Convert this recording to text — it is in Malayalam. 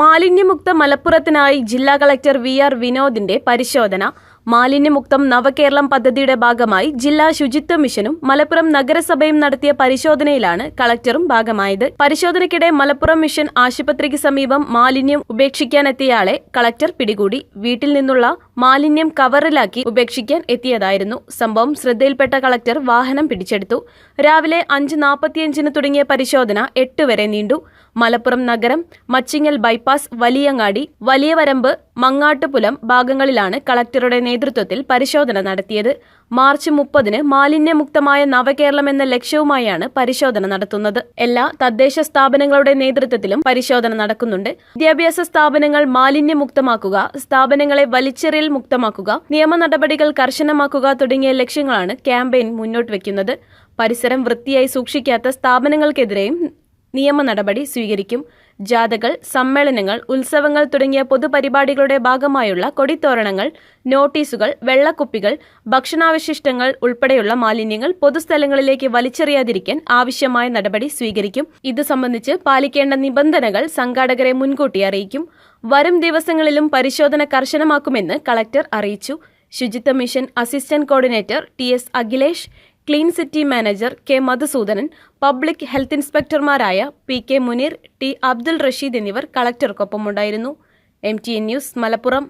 മാലിന്യമുക്ത മലപ്പുറത്തിനായി ജില്ലാ കളക്ടർ വി ആർ വിനോദിന്റെ പരിശോധന. മാലിന്യമുക്തം നവകേരളം പദ്ധതിയുടെ ഭാഗമായി ജില്ലാ ശുചിത്വ മിഷനും മലപ്പുറം നഗരസഭയും നടത്തിയ പരിശോധനയിലാണ് കളക്ടറും ഭാഗമായത്. പരിശോധനയ്ക്കിടെ മലപ്പുറം മിഷൻ ആശുപത്രിക്ക് സമീപം മാലിന്യം ഉപേക്ഷിക്കാനെത്തിയയാളെ കളക്ടർ പിടികൂടി. വീട്ടിൽ നിന്നുള്ള മാലിന്യം കവറിലാക്കി ഉപേക്ഷിക്കാൻ എത്തിയതായിരുന്നു. സംഭവം ശ്രദ്ധയിൽപ്പെട്ട കളക്ടർ വാഹനം പിടിച്ചെടുത്തു. രാവിലെ അഞ്ച് നാൽപ്പത്തിയഞ്ചിന് തുടങ്ങിയ പരിശോധന എട്ട് വരെ നീണ്ടു. മലപ്പുറം നഗരം മച്ചിങ്ങൽ ബൈപ്പാസ് വലിയങ്ങാടി വലിയവരമ്പ് മങ്ങാട്ടുപുലം ഭാഗങ്ങളിലാണ് കളക്ടറുടെ നേതൃത്വത്തിൽ പരിശോധന നടത്തിയത്. മാർച്ച് മുപ്പതിന് മാലിന്യമുക്തമായ നവകേരളം എന്ന ലക്ഷ്യവുമായാണ് പരിശോധന നടത്തുന്നത്. എല്ലാ തദ്ദേശ സ്ഥാപനങ്ങളുടെ നേതൃത്വത്തിലും പരിശോധന നടക്കുന്നുണ്ട്. വിദ്യാഭ്യാസ സ്ഥാപനങ്ങൾ മാലിന്യമുക്തമാക്കുക സ്ഥാപനങ്ങളെ വലിച്ചെറിയൽ മുക്തമാക്കുക നിയമ നടപടികൾ കർശനമാക്കുക തുടങ്ങിയ ലക്ഷ്യങ്ങളാണ് ക്യാമ്പയിൻ മുന്നോട്ട് വയ്ക്കുന്നത് പരിസരം വൃത്തിയായി സൂക്ഷിക്കാത്ത സ്ഥാപനങ്ങൾക്കെതിരെയും നിയമ നടപടി സ്വീകരിക്കും. ജാഥകൾ സമ്മേളനങ്ങൾ ഉത്സവങ്ങൾ തുടങ്ങിയ പൊതുപരിപാടികളുടെ ഭാഗമായുള്ള കൊടിത്തോരണങ്ങൾ നോട്ടീസുകൾ വെള്ളക്കുപ്പികൾ ഭക്ഷണാവശിഷ്ടങ്ങൾ ഉൾപ്പെടെയുള്ള മാലിന്യങ്ങൾ പൊതുസ്ഥലങ്ങളിലേക്ക് വലിച്ചെറിയാതിരിക്കാൻ ആവശ്യമായ നടപടി സ്വീകരിക്കും. ഇത് സംബന്ധിച്ച് പാലിക്കേണ്ട നിബന്ധനകൾ സംഘാടകരെ മുൻകൂട്ടി അറിയിക്കും. വരും ദിവസങ്ങളിലും പരിശോധന കർശനമാക്കുമെന്ന് കളക്ടർ അറിയിച്ചു. ശുചിത്വ mission assistant coordinator T S Akhilesh clean city manager K Madhusoodanan public health ഇൻസ്പെക്ടർമാരായ P K Muneer T Abdul Rasheed എന്നിവർ കളക്ടർക്കൊപ്പമുണ്ടായിരുന്നു. M T N news Malappuram.